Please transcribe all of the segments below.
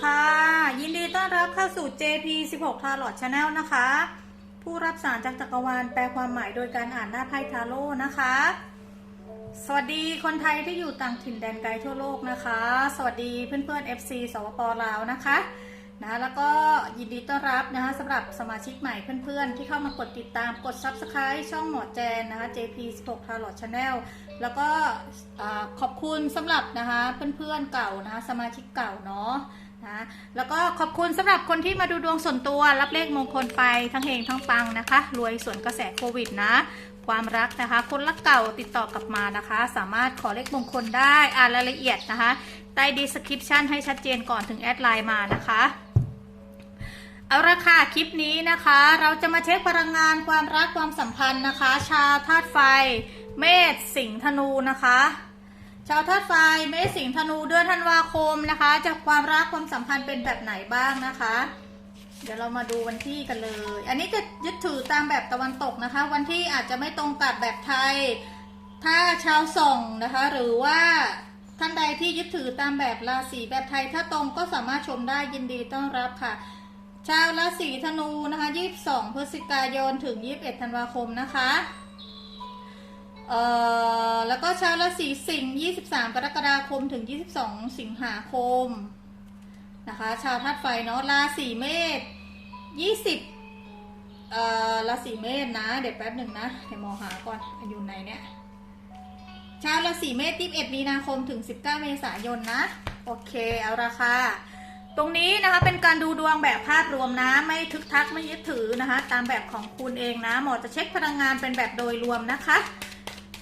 ค่ะ ยินดีต้อนรับเข้าสู่ JP 16 Tarot Channel นะคะ ผู้รับสารจากจักรวาลแปลความหมายโดยการอ่านหน้าไพ่ทาโร่นะคะ สวัสดีคนไทยที่อยู่ต่างถิ่นแดนไกลทั่วโลกนะคะ สวัสดีเพื่อนๆ FC สปปลาวนะคะนะแล้วก็ยินดีต้อนรับนะคะสำหรับสมาชิกใหม่เพื่อนๆ ที่เข้ามากดติดตามกด Subscribe ช่องหมอแจนนะคะ JP 16 Tarot Channel แล้วก็ขอบคุณสำหรับนะคะเพื่อนๆเก่านะคะสมาชิกเก่าเนาะ นะแล้วก็ขอบคุณสำหรับคนที่มาดูดวงส่วนตัวรับเลขมงคลไปทั้งเฮงทั้งปังนะคะ รวยส่วนกระแสโควิดนะ ความรักนะคะ คนรักเก่าติดต่อกลับมานะคะ สามารถขอเลขมงคลได้อ่านรายละเอียดนะคะ ใต้ดีสคริปชันให้ชัดเจนก่อนถึงแอดไลน์มานะคะเอาละค่ะคลิปนี้นะคะ เราจะมาเช็คพลังงานความรักความสัมพันธ์นะคะ ชาวธาตุไฟ เมษสิงห์ธนูนะคะาวธาตุไฟเมษสิงห์ธนูเดือนธันวาคมนะคะจะความรักความสัมพันธ์เป็นแบบไหนบ้างนะคะ เดี๋ยวเรามาดูวันที่กันเลย อันนี้จะยึดถือตามแบบตะวันตกนะคะ วันที่อาจจะไม่ตรงกับแบบไทย ถ้าชาวส่องนะคะ หรือว่าท่านใดที่ยึดถือตามแบบราศีแบบไทย ถ้าตรงก็สามารถชมได้ยินดีต้อนรับค่ะชาวราศีธนูนะคะ 22 พฤศจิกายนถึง 21 ธันวาคมนะคะ เอ่อแล้วก็ชาวราศีสิงห์23 กรกฎาคมถึง 22 สิงหาคมนะคะชาวธาตุไฟเนาะราศีเมษ20เอ่อราศีเมษนะเดี๋ยวแป๊บหนึ่งนะเดี๋ยวมองหาก่อนอยู่ไหนเนี่ยชาวราศีเมษ21มีนาคมถึง 19 เมษายนนะ โอเคเอาราคาตรงนี้นะคะเป็นการดูดวงแบบภาพรวมนะ ไม่ทึกทักไม่ยึดถือนะคะ ตามแบบของคุณเองนะ หมอจะเช็คพลังงานเป็นแบบโดยรวมนะคะ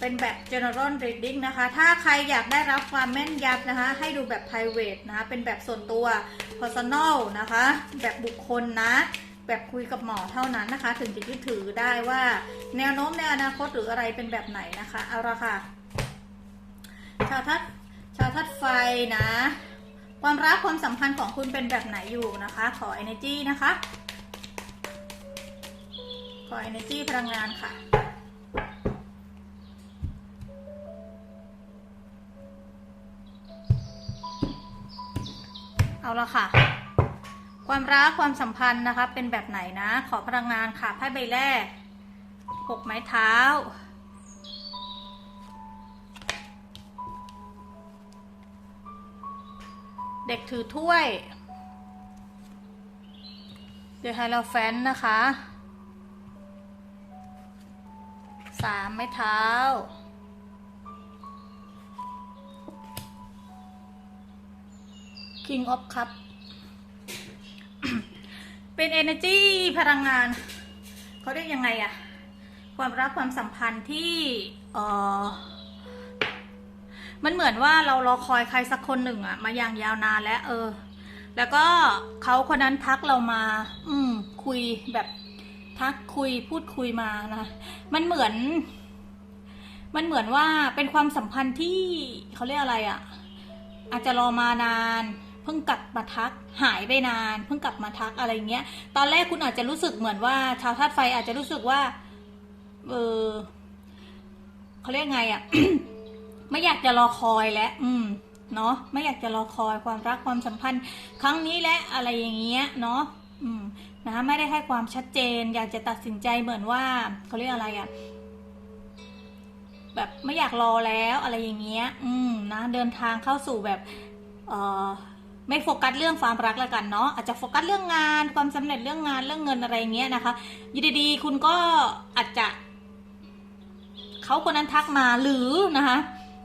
เป็นแบบ general reading นะคะ ถ้าใครอยากได้รับความแม่นยำนะคะ ให้ดูแบบ private นะคะ เป็นแบบส่วนตัว personal นะคะ แบบบุคคลนะ แบบคุยกับหมอเท่านั้นนะคะ ถึงจะยึดถือได้ว่าแนวโน้มในอนาคตหรืออะไรเป็นแบบไหนนะคะ เอาละค่ะ ชาวทัดชาวทัดไฟนะ ความรักความสัมพันธ์ของคุณเป็นแบบไหนอยู่นะคะ ขอ energy นะคะ ขอ energy พลังงานค่ะ เอาละค่ะ ความรักความสัมพันธ์นะคะ เป็นแบบไหนนะ ขอพลังงานค่ะไพ่ใบแรกหกไม้เท้า เด็กถือถ้วยเด e ไฮ r ลแฟนนะคะสามไม้เท้า King of Cup เป็น energy พลังงาน เขาเรียกยังไงอะความรักความสัมพันธ์ที่เออมันเหมือนว่าเรารอคอยใครสักคนหนึ่งอะมาอย่างยาวนานแล้ว เออ แล้วก็เขาคนนั้นทักเรามา อืม คุยแบบทักคุยพูดคุยมานะ มันเหมือน มันเหมือนว่าเป็นความสัมพันธ์ที่เขาเรียกอะไรอะอาจจะรอมานาน เพิ่งกลับมาทักหายไปนาน เพิ่งกลับมาทักอะไรเงี้ย ตอนแรกคุณอาจจะรู้สึกเหมือนว่า ชาวธาตุไฟอาจจะรู้สึกว่า เออเขาเรียกไงอะ่ะ ไม่อยากจะรอคอยแล้วอืมเนาะไม่อยากจะรอคอยความรักความสัมพันธ์ ครั้งนี้และอะไรอย่างเงี้ยเนาะอืมนะคะไม่ได้ให้ความชัดเจน อยากจะตัดสินใจเหมือนว่าเขาเรียกอะไรอะ่ะแบบไม่อยากรอแล้วอะไรอย่างเงี้ย อืมนะ เดินทางเข้าสู่แบบ เอ่อ ไม่โฟกัสเรื่องความรักแล้วกันเนาะอาจจะโฟกัสเรื่องงานความสำเร็จเรื่องงานเรื่องเงินอะไรเงี้ยนะคะอยูดีๆคุณก็อาจจะเขาคนนั้นทักมาหรือนะคะ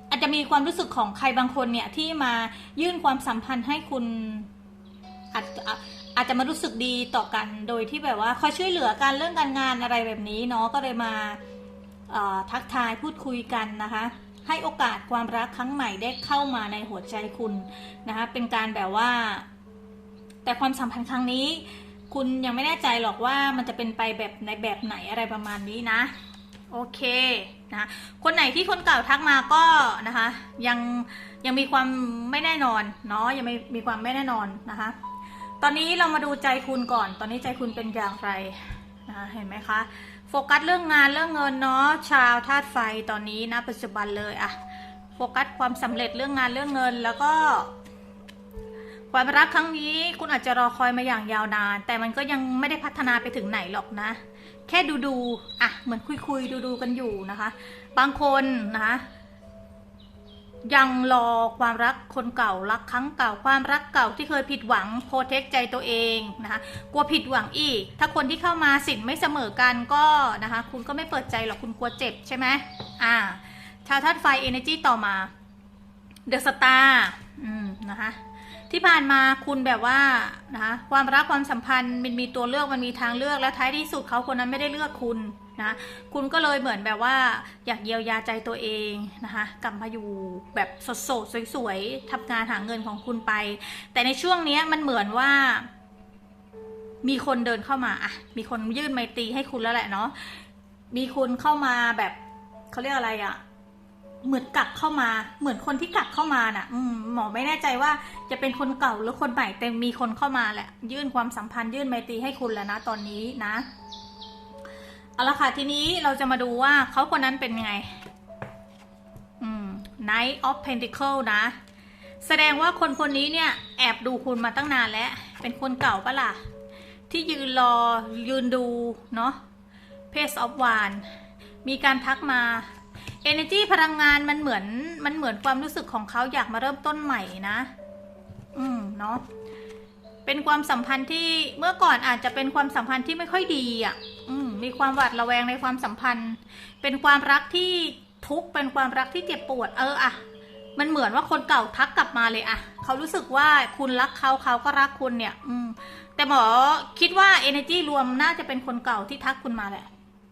อาจจะมีความรู้สึกของใครบางคนเนี่ยที่มายื่นความสัมพันธ์ให้คุณอาจจะอาจจะมารู้สึกดีต่อกันโดยที่แบบว่าคอยช่วยเหลือกันเรื่องการงานอะไรแบบนี้เนาะก็เลยมาทักทายพูดคุยกันนะคะ ให้โอกาสความรักครั้งใหม่ได้เข้ามาในหัวใจคุณนะคะเป็นการแบบว่า แต่ความสัมพันธ์ครั้งนี้ คุณยังไม่แน่ใจหรอกว่ามันจะเป็นไปแบบในแบบไหนอะไรประมาณนี้นะโอเคนะคนไหนที่คนเก่าทักมาก็นะคะยังยังมีความไม่แน่นอนเนาะยังไม่มีความไม่แน่นอนนะคะ ตอนนี้เรามาดูใจคุณก่อน ตอนนี้ใจคุณเป็นอย่างไรนะคะเห็นไหมคะ โฟกัสเรื่องงานเรื่องเงินเนาะชาวธาตุไฟตอนนี้นะปัจจุบันเลยอะโฟกัสความสำเร็จเรื่องงานเรื่องเงิน แล้วก็ ความรักครั้งนี้คุณอาจจะรอคอยมาอย่างยาวนาน แต่มันก็ยังไม่ได้พัฒนาไปถึงไหนหรอกนะ แค่ดูดูอะเหมือนคุยคุยดูดูกันอยู่นะคะ บางคนนะคะ ยังรอความรักคนเก่ารักครั้งเก่าความรักเก่าที่เคยผิดหวังโปรเทคใจตัวเองนะคะกลัวผิดหวังอีก ถ้าคนที่เข้ามาสินไม่เสมอกันก็นะคะ คุณก็ไม่เปิดใจหรอกคุณกลัวเจ็บใช่ไหมอ่าชาวธาตุไฟเอเนจีต่อมาเดอะสตาร์อืมนะคะ ที่ผ่านมาคุณแบบว่านะคะความรักความสัมพันธ์มันมีตัวเลือกมันมีทางเลือกและท้ายที่สุดเขาคนนั้นไม่ได้เลือกคุณนะคุณก็เลยเหมือนแบบว่าอยากเยียวยาใจตัวเองนะคะกลับมาอยู่แบบสดๆสวยๆทำงานหาเงินของคุณไป แต่ในช่วงนี้มันเหมือนว่า มีคนเดินเข้ามาอะมีคนยื่นไมตีให้คุณแล้วแหละเนาะมีคนเข้ามาแบบเขาเรียกอะไรอะ เหมือนกลับเข้ามา เหมือนคนที่กลับเข้ามาน่ะ อืมหมอไม่แน่ใจว่าจะเป็นคนเก่าหรือคนใหม่แต่มีคนเข้ามาแหละ ยื่นความสัมพันธ์ยื่นไมตรีให้คุณแล้วนะตอนนี้นะเอาละค่ะทีนี้เราจะมาดูว่าเขาคนนั้นเป็นยังไง อืม Knight of Pentacle นะ แสดงว่าคนคนนี้เนี่ย แอบดูคุณมาตั้งนานแล้ว เป็นคนเก่าปะล่ะ ที่ยืนรอยืนดู เนาะ Page of w a n d มีการทักมา Energy พลังงานมันเหมือนมันเหมือนความรู้สึกของเขาอยากมาเริ่มต้นใหม่นะ อืมเนาะเป็นความสัมพันธ์ที่เมื่อก่อนอาจจะเป็นความสัมพันธ์ที่ไม่ค่อยดีอะ อืม มีความหวาดระแวงในความสัมพันธ์ เป็นความรักที่ทุกข์เป็นความรักที่เจ็บปวด เอออะมันเหมือนว่าคนเก่าทักกลับมาเลยอะเขารู้สึกว่าคุณรักเขาเขาก็รักคุณเนี่ย อืม แต่หมอคิดว่า energy รวมน่าจะเป็นคนเก่าที่ทักคุณมาแหละ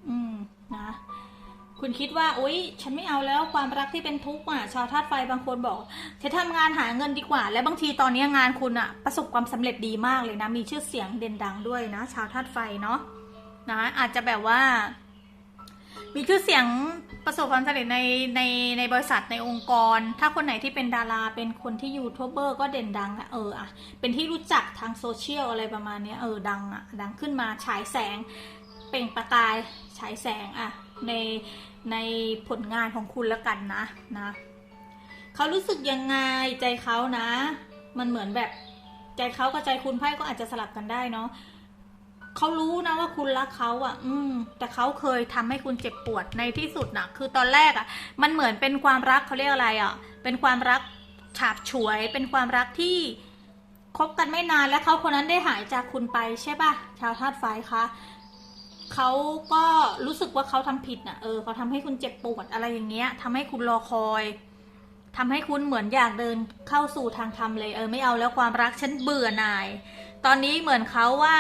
อืม นะ คุณคิดว่าอุ๊ย ฉันไม่เอาแล้วความรักที่เป็นทุกข์อะชาวธาตุไฟบางคนบอกฉันทำงานหาเงินดีกว่า และบางทีตอนนี้งานคุณอะประสบความสำเร็จดีมากเลยนะ มีชื่อเสียงเด่นดังด้วยนะ ชาวธาตุไฟเนาะนะอาจจะแบบว่า มีชื่อเสียงประสบความสำเร็จในในในบริษัทในองค์กร ถ้าคนไหนที่เป็นดาราเป็นคนที่ยูทูบเบอร์ก็เด่นดังอะเอออะเป็นที่รู้จักทางโซเชียลอะไรประมาณนี้เออดังอะดังขึ้นมาฉายแสงเปล่งประกายฉายแสงอะ ในในผลงานของคุณแล้วกันนะนะเขารู้สึกยังไงใจเขานะ มันเหมือนแบบใจเขากับใจคุณไพ่ก็อาจจะสลับกันได้เนาะเขารู้นะว่าคุณรักเขาอะอืม แต่เขาเคยทำให้คุณเจ็บปวดในที่สุดนะคือตอนแรกอะมันเหมือนเป็นความรักเขาเรียกอะไรอะเป็นความรักฉาบฉวย เป็นความรักที่คบกันไม่นานและเขาคนนั้นได้หายจากคุณไปใช่ปะชาวธาตุไฟคะ เขาก็รู้สึกว่าเขาทำผิดน่ะ เออเขาทำให้คุณเจ็บปวดอะไรอย่างเงี้ยทำให้คุณรอคอยทำให้คุณเหมือนอยากเดินเข้าสู่ทางธรรมเลย เออไม่เอาแล้วความรักฉันเบื่อหน่าย ตอนนี้เหมือนเขาว่า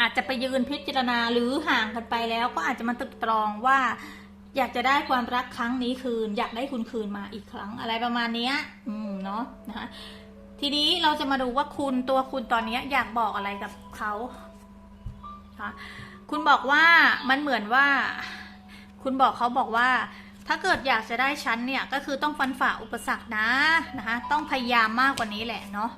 อาจจะไปยืนพิจารณาหรือห่างกันไปแล้ว ก็อาจจะมาตรึกตรองว่า อยากจะได้ความรักครั้งนี้คืน อยากได้คุณคืนมาอีกครั้งอะไรประมาณเนี้ย อืมเนาะนะคะทีนี้เราจะมาดูว่าคุณตัวคุณตอนเนี้ยอยากบอกอะไรกับเขา นะคะ คุณบอกว่ามันเหมือนว่า คุณบอกเขาบอกว่า ถ้าเกิดอยากจะได้ชั้นเนี่ยก็คือต้องฟันฝ่าอุปสรรคนะนะคะ ต้องพยายามมากกว่านี้แหละเนาะ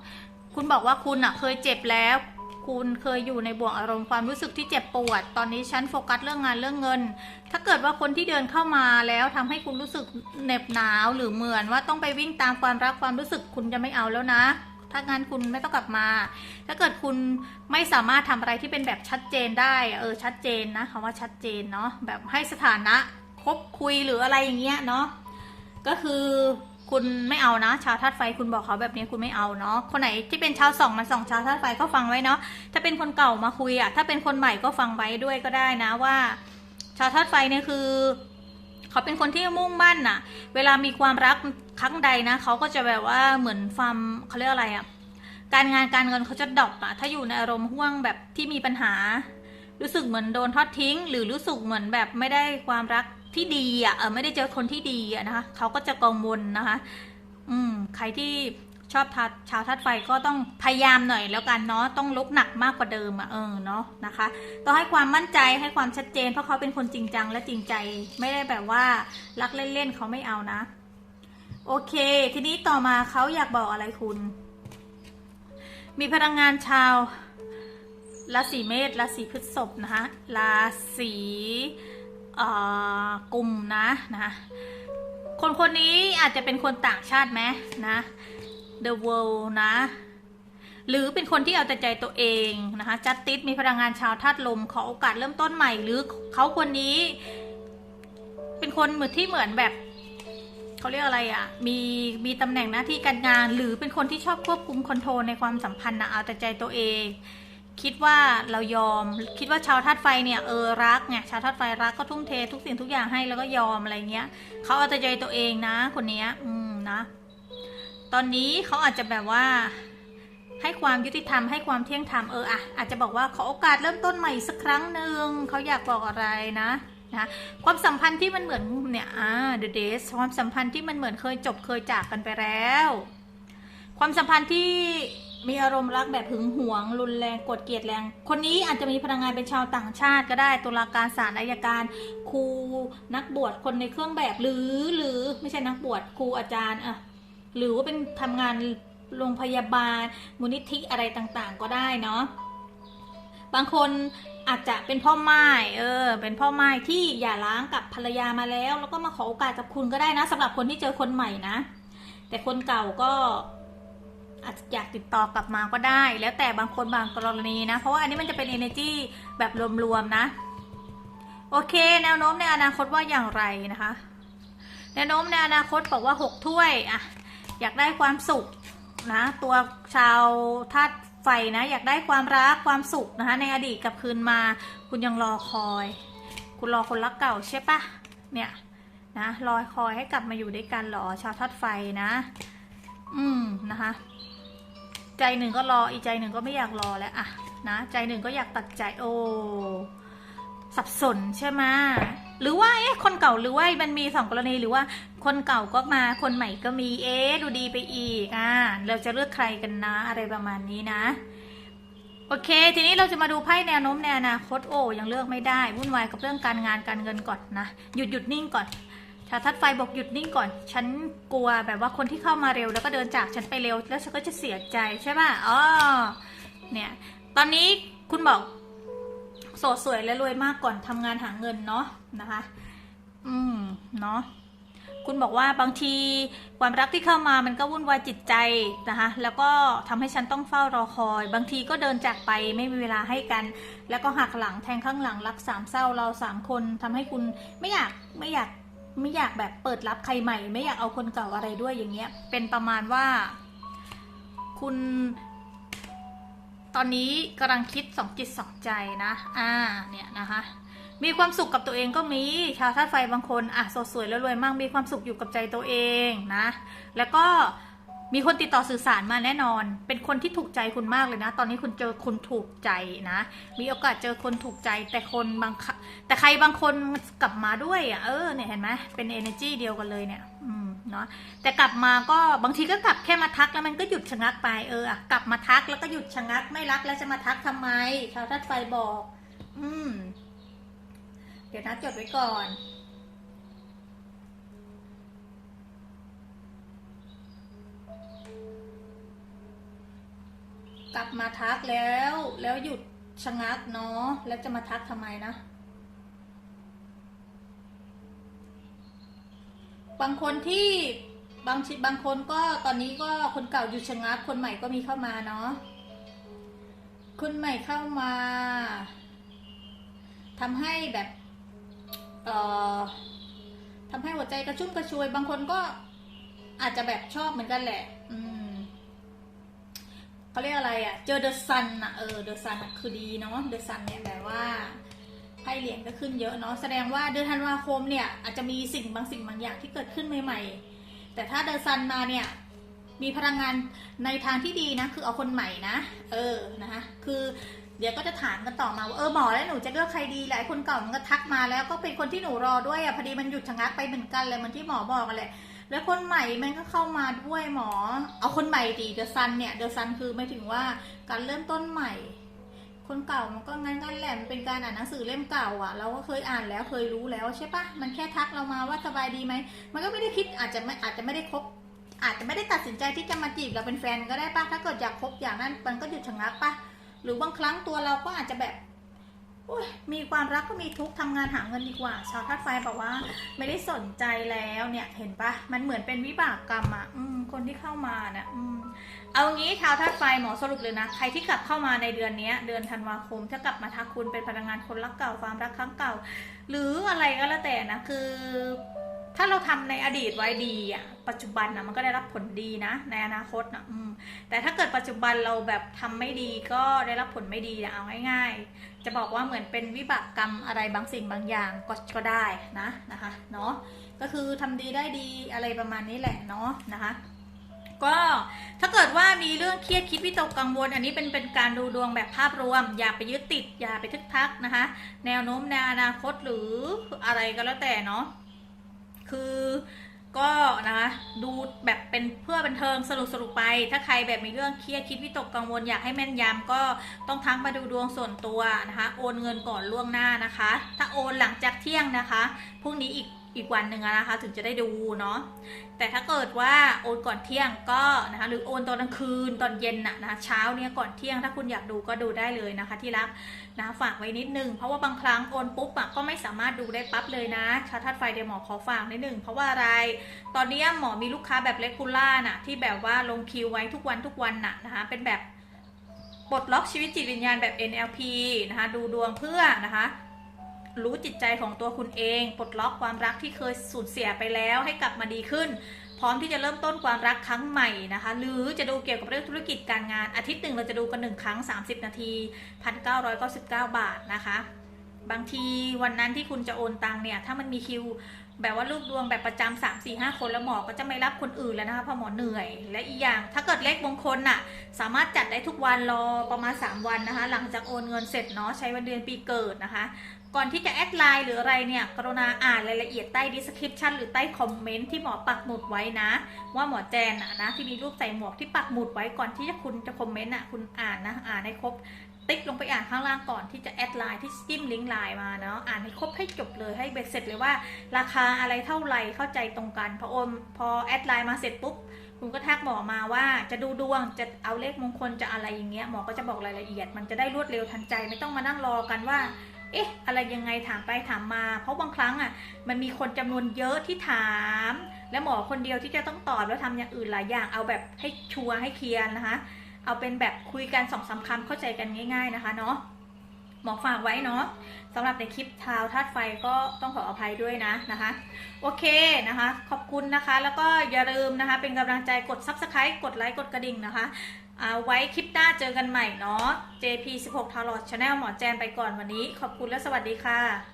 คุณบอกว่าคุณอะเคยเจ็บแล้ว คุณเคยอยู่ในบ่วงอารมณ์ความรู้สึกที่เจ็บปวด ตอนนี้ฉันโฟกัสเรื่องงานเรื่องเงิน ถ้าเกิดว่าคนที่เดินเข้ามาแล้วทำให้คุณรู้สึกเหน็บหนาวหรือเหมือนว่าต้องไปวิ่งตามความรักความรู้สึกคุณจะไม่เอาแล้วนะ ถ้างั้นคุณไม่ต้องกลับมา ถ้าเกิดคุณไม่สามารถทำอะไรที่เป็นแบบชัดเจนได้ เออชัดเจนนะคำว่าชัดเจนเนาะแบบให้สถานะคบคุยหรืออะไรอย่างเงี้ยเนาะก็คือคุณไม่เอานะ ชาวธาตุไฟคุณบอกเขาแบบนี้คุณไม่เอาเนาะคนไหนที่เป็นชาวสองมาสองชาวธาตุไฟก็ฟังไว้เนาะถ้าเป็นคนเก่ามาคุยอะถ้าเป็นคนใหม่ก็ฟังไว้ด้วยก็ได้นะว่า ชาวธาตุไฟเนี่ยคือ เขาเป็นคนที่มุ่งมั่นน่ะ เวลามีความรักครั้งใดนะเขาก็จะแบบว่าเหมือนความเขาเรียกอะไรอะการงานการเงินเขาจะดรอปอะถ้าอยู่ในอารมณ์ห่วงแบบที่มีปัญหา รู้สึกเหมือนโดนทอดทิ้ง หรือรู้สึกเหมือนแบบไม่ได้ความรักที่ดีอะเออไม่ได้เจอคนที่ดีอะนะคะเขาก็จะกังวลนะคะ อืม ใครที่ ชอบทัดชาวทัดไฟก็ต้องพยายามหน่อยแล้วกันเนาะต้องลุกหนักมากกว่าเดิมอะเออเนาะนะคะต้องให้ความมั่นใจให้ความชัดเจน เพราะเขาเป็นคนจริงจังและจริงใจไม่ได้แบบว่ารักเล่นๆเขาไม่เอานะ โอเค ทีนี้ต่อมาเขาอยากบอกอะไรคุณ มีพลังงานชาวราศีเมษราศีพฤษภนะคะราศีเอ่มนะนะคนคนนี้อาจจะเป็นคนต่างชาติไหมนะ the world นะ หรือเป็นคนที่เอาแต่ใจตัวเองนะคะจัดติสมีพลังงานชาวธาตุลม ขอโอกาสเริ่มต้นใหม่ หรือเขาคนนี้ เป็นคนเหมือนที่เหมือนแบบเขาเรียกอะไรอะ่ะ มีมีตำแหน่งหน้าที่การงาน หรือเป็นคนที่ชอบควบคุมคอนโทรลในความสัมพันธ์นะเอาแต่ใจตัวเอง คิดว่าเรายอม คิดว่าชาวธาตุไฟเนี่ยเออรักไงชาวธาตุไฟรักก็ทุ่มเททุกสิ่งทุกอย่างให้แล้วก็ยอมอะไรเงี้ยเขาเอาแต่ใจตัวเองนะ คนนี้อืมนะ ตอนนี้เขาอาจจะแบบว่า ให้ความยุติธรรมให้ความเที่ยงธรรมเอออะอาจจะบอกว่าขอโอกาสเริ่มต้นใหม่สักครั้งหนึ่งเขาอยากบอกอะไรนะนะความสัมพันธ์ที่มันเหมือนเนี่ยอ่า the days ความสัมพันธ์ที่มันเหมือนเคยจบเคยจากกันไปแล้ว ความสัมพันธ์ที่มีอารมณ์รักแบบหึงหวง รุนแรงกดเกลียดแรง คนนี้อาจจะมีพลังงานเป็นชาวต่างชาติก็ได้ตุลาการศาลอายการครูนักบวชคนในเครื่องแบบหรือหรือไม่ใช่นักบวชครูอาจารย์อะ หรือว่าเป็นทำงานโรงพยาบาลมูลนิธิอะไรต่างๆ ก็ได้เนาะบางคนอาจจะเป็นพ่อไม้เออ เป็นพ่อไม้ที่หย่าร้างกับภรรยามาแล้ว แล้วก็มาขอโอกาสกับคุณก็ได้นะสำหรับคนที่เจอคนใหม่นะ แต่คนเก่าก็อาจจะอยากติดต่อกลับมาก็ได้ แล้วแต่บางคนบางกรณีนะ เพราะว่าอันนี้มันจะเป็น energy แบบรวมๆนะ โอเค แนวโน้มในอนาคตว่าอย่างไรนะคะ แนวโน้มในอนาคตบอกว่าหกถ้วยอะ อยากได้ความสุขนะ ตัวชาวธาตุไฟนะ อยากได้ความรักความสุขนะคะ ในอดีตกับคืนมา คุณยังรอคอย คุณรอคนรักเก่าใช่ปะเนี่ยนะรอคอยให้กลับมาอยู่ด้วยกันหรอ ชาวธาตุไฟนะ อืมนะคะ ใจหนึ่งก็รออีกใจหนึ่งก็ไม่อยากรอแล้วอะนะใจหนึ่งก็อยากตัดใจโอ้สับสนใช่ไหม หรือว่าเอ๊ะคนเก่าหรือว่ามันมีสองกรณีหรือว่าคนเก่าก็มาคนใหม่ก็มีเอ๊ะดูดีไปอีกอะเราจะเลือกใครกันนะ อะไรประมาณนี้นะ โอเค ทีนี้เราจะมาดูไพ่แนวโน้มในอนาคตโอ้ยังเลือกไม่ได้วุ่นวายกับเรื่องการงานการเงินก่อนนะหยุดหยุดนิ่งก่อนชาทัดไฟบอกหยุดนิ่งก่อน ฉันกลัวแบบว่าคนที่เข้ามาเร็วแล้วก็เดินจากฉันไปเร็ว แล้วฉันก็จะเสียใจใช่ป่ะอ๋อเนี่ย ตอนนี้คุณบอก สดสวยและรวยมากก่อนทำงานหาเงินเนาะนะคะ อืมเนาะคุณบอกว่าบางทีความรักที่เข้ามามันก็วุ่นวายจิตใจนะคะ แล้วก็ทำให้ฉันต้องเฝ้ารอคอย บางทีก็เดินจากไปไม่มีเวลาให้กัน แล้วก็หักหลังแทงข้างหลังรักสามเศร้าเราสามคนทำให้คุณไม่อยากไม่อยากไม่อยากแบบเปิดรับใครใหม่ ไม่อยากเอาคนเก่าอะไรด้วยอย่างเงี้ย เป็นประมาณว่า คุณ ตอนนี้กำลังคิดสองจิตสองใจนะ อ่า เนี่ยนะคะ มีความสุขกับตัวเองก็มี ชาวธาตุไฟบางคน อะสดสวยแล้วรวยมาก มีความสุขอยู่กับใจตัวเองนะ แล้วก็มีคนติดต่อสื่อสารมาแน่นอน เป็นคนที่ถูกใจคุณมากเลยนะ ตอนนี้คุณเจอคนถูกใจนะ มีโอกาสเจอคนถูกใจ แต่คนบางแต่ใครบางคนกลับมาด้วยอะ เออ เนี่ยเห็นไหมเป็น energy เดียวกันเลยเนี่ย อืม เนาะแต่กลับมาก็บางทีก็กลับแค่มาทักแล้วมันก็หยุดชะงักไปเออ กลับมาทักแล้วก็หยุดชะงักไม่รักแล้วจะมาทักทำไมชาวธาตุไฟบอก อืม เดี๋ยวนะจดไว้ก่อนกลับมาทักแล้ว แล้วหยุดชะงักเนาะแล้วจะมาทักทำไมนะ บางคนที่บางชิบางคนก็ตอนนี้ก็คนเก่าหยุดชะงักคนใหม่ก็มีเข้ามาเนาะคนใหม่เข้ามาทำให้แบบเอ่อทำให้หัวใจกระชุ่มกระชวย บางคนก็อาจจะแบบชอบเหมือนกันแหละ อืมเขาเรียกอะไรอะ่ะ เจอเดอะซันอะเออเดอะซันคือดีเนาะเดอะซันเนี่ยแบบว่า ไพ่เหรียญก็ขึ้นเยอะเนาะแสดงว่าเดือนธันวาคมเนี่ยอาจจะมีสิ่งบางสิ่งบางอย่างที่เกิดขึ้นใหม่ ๆ แต่ถ้าเดอะซันมาเนี่ยมีพลังงานในทางที่ดีนะ คือเอาคนใหม่นะ เออนะคะคือเดี๋ยวก็จะถามกันต่อมาว่าเออหมอแล้วหนูจะเลือกใครดีหลายคนเก่ามันก็ทักมาแล้วก็เป็นคนที่หนูรอด้วยอะพอดีมันหยุดชะงักไปเหมือนกันเลยเหมันที่หมอบอกกันแหละแล้วคนใหม่มันก็เข้ามาด้วยหมอ เอาคนใหม่ดีเดอะซันเนี่ยเดอะซันคือไม่ถึงว่าการเริ่มต้นใหม่ คนเก่ามันก็งั้นกันแหละมันเป็นการอ่านหนังสือเล่มเก่าอะ เราก็เคยอ่านแล้วเคยรู้แล้วใช่ปะมันแค่ทักเรามาว่าสบายดีไหมมันก็ไม่ได้คิดอาจจะไม่อาจจะไม่ได้คบอาจจะไม่ได้ตัดสินใจที่จะมาจีบเราเป็นแฟนก็ได้ปะถ้าเกิดอยากคบอย่างนั้นมันก็หยุดชะงักปะหรือบางครั้งตัวเราก็อาจจะแบบ มีความรักก็มีทุกข์ทำงานหาเงินดีกว่า ชาวธาตุไฟบอกว่า ไม่ได้สนใจแล้วเนี่ยเห็นปะมันเหมือนเป็นวิบากกรรมอะ่ะคนที่เข้ามานะ่ะเอางี้ชาวธาตุไฟหมอสรุปเลยนะ ใครที่กลับเข้ามาในเดือนนี้เดือนธันวาคม ถ้ากลับมาทักคุณเป็นพลังงานคนรักเก่าความรักครั้งเก่า หรืออะไรก็แล้วแต่นะคือ ถ้าเราทำในอดีตไว้ดีอะปัจจุบันนะมันก็ได้รับผลดีนะ ในอนาคตนะอืมแต่ถ้าเกิดปัจจุบันเราแบบทำไม่ดีก็ได้รับผลไม่ดีนะเอาง่าย ๆ จะบอกว่าเหมือนเป็นวิบากกรรมอะไรบางสิ่งบางอย่างก็ก็ได้นะนะคะเนาะก็คือทำดีได้ดีอะไรประมาณนี้แหละเนาะนะคะก็ถ้าเกิดว่ามีเรื่องเครียดคิดวิตกกังวล อันนี้เป็นเป็นการดูดวงแบบภาพรวม อย่าไปยึดติดอย่าไปทึกทักนะคะ แนวโน้มในอนาคตหรืออะไรก็แล้วแต่เนาะ คือก็นะคะดูแบบเป็นเพื่อบันเทิงสนุกสนุกไป ถ้าใครแบบมีเรื่องเครียดคิดวิตกกังวลอยากให้แม่นยำก็ต้องทักมาดูดวงส่วนตัวนะคะ โอนเงินก่อนล่วงหน้านะคะ ถ้าโอนหลังจากเที่ยงนะคะพรุ่งนี้อีก อีกวันหนึ่งนะคะถึงจะได้ดูเนาะแต่ถ้าเกิดว่าโอนก่อนเที่ยงก็นะคะหรือโอนตอนกลางคืนตอนเย็นนะนะคะเช้าเนี่ยก่อนเที่ยงถ้าคุณอยากดูก็ดูได้เลยนะคะ ที่รักนะฝากไว้นิดนึงเพราะว่าบางครั้งโอนปุ๊บอะก็ไม่สามารถดูได้ปั๊บเลยนะชาทัดไฟเดี๋ยวหมอขอฝากนิดนึงเพราะว่าอะไร ตอนนี้หมอมีลูกค้าแบบเลกูล่าน่ะที่แบบว่าลงคิวไว้ทุกวันทุกวันน่ะนะคะเป็นแบบปลดล็อกชีวิตจิตวิญญาณแบบ NLP นะคะดูดวงเพื่อนะคะ รู้จิตใจของตัวคุณเองปลดล็อกความรักที่เคยสูญเสียไปแล้วให้กลับมาดีขึ้น พร้อมที่จะเริ่มต้นความรักครั้งใหม่นะคะ หรือจะดูเกี่ยวกับเรื่องธุรกิจการงาน อาทิตย์หนึ่งเราจะดูกันหนึ่งครั้ง 30 นาที 1,999 บาทนะคะบางทีวันนั้นที่คุณจะโอนตังเนี่ย ถ้ามันมีคิว แบบว่าลูกดวงแบบประจำสามสี่ห้าคนแล้วหมอก็จะไม่รับคนอื่นแล้วนะคะเพราะหมอเหนื่อย และอีกอย่างถ้าเกิดเลขมงคลน่ะ สามารถจัดได้ทุกวันรอประมาณ 3 วันนะคะ หลังจากโอนเงินเสร็จเนาะใช้วันเดือนปีเกิดนะคะ ก่อนที่จะแอดไลน์หรืออะไรเนี่ยกรุณาอ่านรายละเอียดใต้ description หรือใต้คอมเมนต์ที่หมอปักหมุดไว้นะ ว่าหมอแจนนะนะที่มีรูปใส่หมวกที่ปักหมุดไว้ก่อนที่จะคุณจะคอมเมนต์อะคุณอ่านนะอ่านให้ครบติ๊กลงไปอ่านข้างล่างก่อนที่จะแอดไลน์ที่จิ้มลิงก์ไลน์มาเนาะอ่านให้ครบให้จบเลยให้เบ็ดเสร็จเลยว่า ราคาอะไรเท่าไหร่เข้าใจตรงกันพออนพอแอดไลน์มาเสร็จปุ๊บคุณก็ทักหมอมาว่าจะดูดวงจะเอาเลขมงคลจะอะไรอย่างเงี้ยหมอก็จะบอกรายละเอียด มันจะได้รวดเร็วทันใจไม่ต้องมานั่งรอกันว่า เอ๊ะ อะไรยังไงถามไปถามมา เพราะบางครั้งอะ มันมีคนจำนวนเยอะที่ถาม และหมอคนเดียวที่จะต้องตอบแล้วทำอย่างอื่นหลายอย่าง เอาแบบให้ชัวร์ให้เคลียร์นะคะ เอาเป็นแบบคุยกันสองสามคำเข้าใจกันง่าย ๆนะคะเนาะหมอฝากไว้เนาะสำหรับในคลิปชาวธาตุไฟก็ต้องขออภัยด้วยนะนะคะ โอเคนะคะ ขอบคุณนะคะ แล้วก็อย่าลืมนะคะ เป็นกำลังใจกด subscribe กดไลค์กดกระดิ่งนะคะ เอาไว้คลิปหน้าเจอกันใหม่เนาะ JP 16 t a r o t Channel หมอแจมไปก่อนวันนี้ ขอบคุณและสวัสดีค่ะ